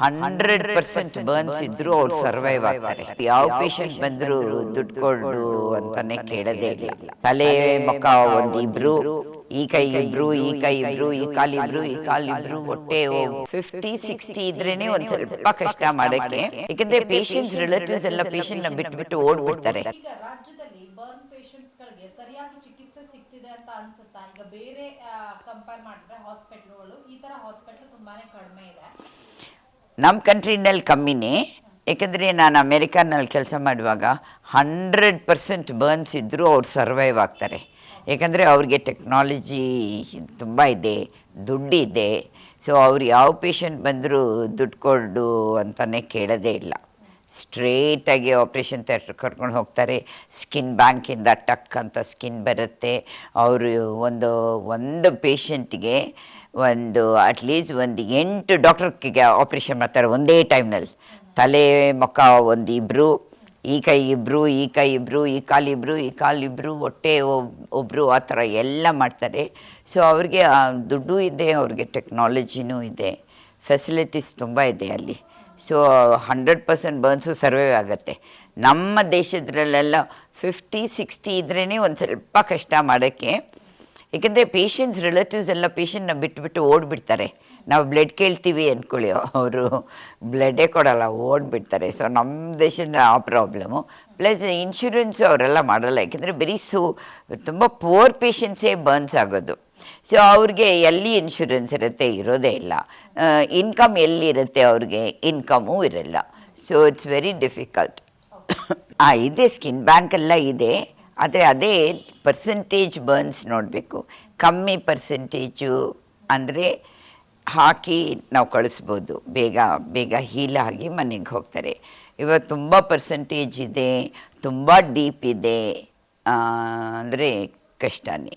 Hundred percent burns ಇದ್ರು ಅವ್ರು survive ಆಗ್ತಾರೆ. ಯಾವ ಪೇಷಂಟ್ ಬಂದ್ರು ದುಡ್ಡು ಕೊಡು ಅಂತಾನೆ ಕೇಳದೆ ಇಲ್ಲ. ತಲೆ, ಮುಖ ಇಬ್ರು ಈ ಕೈ ಇಬ್ರು, ಈ ಕೈ ಇಬ್ರು, ಈ ಕಾಲ್ ಇಬ್ರು, ಈ ಕಾಲ್ ಇಬ್ರು, ಹೊಟ್ಟೆ ಫಿಫ್ಟಿ ಸಿಕ್ಸ್ಟಿ ಇದ್ರೇನೆ ಒಂದ್ ಸ್ವಲ್ಪ ಕಷ್ಟ ಮಾಡಕ್ಕೆ. ಯಾಕಂದ್ರೆ ಪೇಷಂಟ್ಸ್ ರಿಲೇಟಿವ್ಸ್ ಎಲ್ಲ ಪೇಷಂಟ್ನ ಬಿಟ್ಟು ಬಿಟ್ಟು ಓಡ್ಬಿಡ್ತಾರೆ ಸರಿಯಾಗಿ ಚಿಕಿತ್ಸೆ ಅಂತ ಅನ್ಸುತ್ತಾ? ಈಗ ಬೇರೆ ಕಂಪೇರ್ ಮಾಡಿದ್ರೆ ಹಾಸ್ಪಿಟ್ಲ್ಗಳು ಈ ತರ ಹಾಸ್ಪಿಟಲ್ ತುಂಬಾನೇ ಕಡಿಮೆ ಇದೆ. ನಮ್ಮ ಕಂಟ್ರಿನಲ್ಲಿ ಕಮ್ಮಿನೇ, ಏಕೆಂದರೆ ನಾನು ಅಮೇರಿಕಾನಲ್ಲಿ ಕೆಲಸ ಮಾಡುವಾಗ ಹಂಡ್ರೆಡ್ ಪರ್ಸೆಂಟ್ ಬರ್ನ್ಸ್ ಇದ್ದರೂ ಅವ್ರು ಸರ್ವೈವ್ ಆಗ್ತಾರೆ. ಏಕೆಂದರೆ ಅವ್ರಿಗೆ ಟೆಕ್ನಾಲಜಿ ತುಂಬ ಇದೆ ದುಡ್ಡಿದೆ ಸೊ ಅವ್ರು ಯಾವ ಪೇಷಂಟ್ ಬಂದರೂ ದುಡ್ಡು ಕೊಡು ಅಂತಲೇ ಕೇಳೋದೇ ಇಲ್ಲ. ಸ್ಟ್ರೇಟಾಗಿ ಆಪ್ರೇಷನ್ ಥಿಯೇಟ್ರ್ ಕರ್ಕೊಂಡು ಹೋಗ್ತಾರೆ. ಸ್ಕಿನ್ ಬ್ಯಾಂಕಿಂದ ಟಕ್ ಅಂತ ಸ್ಕಿನ್ ಬರುತ್ತೆ. ಅವರು ಒಂದು ಒಂದು ಪೇಷಂಟ್ಗೆ ಒಂದು ಅಟ್ಲೀಸ್ಟ್ ಒಂದು ಎಂಟು ಡಾಕ್ಟರ್ಗೆ ಆಪ್ರೇಷನ್ ಮಾಡ್ತಾರೆ ಒಂದೇ ಟೈಮ್ನಲ್ಲಿ ತಲೆ, ಮುಖ ಒಂದು ಇಬ್ಬರು ಈ ಕೈ ಇಬ್ಬರು ಈ ಕೈ ಇಬ್ಬರು ಈ ಕಾಲು ಇಬ್ಬರು ಈ ಕಾಲು ಇಬ್ಬರು ಹೊಟ್ಟೆ ಒಬ್ಬರು ಆ ಥರ ಎಲ್ಲ ಮಾಡ್ತಾರೆ. ಸೊ ಅವ್ರಿಗೆ ದುಡ್ಡು ಇದೆ, ಅವ್ರಿಗೆ ಟೆಕ್ನಾಲಜಿನೂ ಇದೆ. ಫೆಸಿಲಿಟೀಸ್ ತುಂಬ ಇದೆ ಅಲ್ಲಿ. So hundred percent burns survive ಆಗುತ್ತೆ. ನಮ್ಮ ದೇಶದಲ್ಲೆಲ್ಲ ಫಿಫ್ಟಿ ಸಿಕ್ಸ್ಟಿ ಇದ್ರೇ ಒಂದು ಸ್ವಲ್ಪ ಕಷ್ಟ ಮಾಡೋಕ್ಕೆ. ಏಕೆಂದರೆ ಪೇಷಂಟ್ಸ್ ರಿಲೇಟಿವ್ಸ್ ಎಲ್ಲ ಪೇಷಂಟ್ನ ಬಿಟ್ಬಿಟ್ಟು ಓಡ್ಬಿಡ್ತಾರೆ. ನಾವು ಬ್ಲಡ್ ಕೇಳ್ತೀವಿ ಅಂದ್ಕೊಳ್ಳಿ ಅವರು. ಬ್ಲಡ್ಡೇ ಕೊಡಲ್ಲ, ಓಡ್ಬಿಡ್ತಾರೆ. ಸೊ ನಮ್ಮ ದೇಶದ ಆ ಪ್ರಾಬ್ಲಮು ಪ್ಲಸ್ ಇನ್ಶೂರೆನ್ಸು ಅವರೆಲ್ಲ ಮಾಡಲ್ಲ. ಯಾಕೆಂದರೆ ಬರೀ ಸು, ತುಂಬ ಪೋರ್ ಪೇಷಂಟ್ಸೇ ಬರ್ನ್ಸ್ ಆಗೋದು. ಸೊ ಅವ್ರಿಗೆ ಎಲ್ಲಿ ಇನ್ಶೂರೆನ್ಸ್ ಇರುತ್ತೆ ಇರೋದೇ ಇಲ್ಲ. ಇನ್ಕಮ್ ಎಲ್ಲಿರುತ್ತೆ ಅವ್ರಿಗೆ? ಇನ್ಕಮೂ ಇರಲ್ಲ. ಸೊ ಇಟ್ಸ್ ವೆರಿ ಡಿಫಿಕಲ್ಟ್ ಇದೆ ಸ್ಕಿನ್ ಬ್ಯಾಂಕ್ ಎಲ್ಲ ಇದೆ. ಆದರೆ ಅದೇ ಪರ್ಸೆಂಟೇಜ್ ಬರ್ನ್ಸ್ ನೋಡಬೇಕು. ಕಮ್ಮಿ ಪರ್ಸೆಂಟೇಜು ಅಂದರೆ ಹಾಕಿ ನಾವು ಕಳಿಸ್ಬೋದು. ಬೇಗ ಬೇಗ ಹೀಲಾಗಿ ಮನೆಗೆ ಹೋಗ್ತಾರೆ. ಇವಾಗ ತುಂಬ ಪರ್ಸೆಂಟೇಜ್ ಇದೆ, ತುಂಬ ಡೀಪ್ ಇದೆ ಅಂದರೆ ಕಷ್ಟನೇ.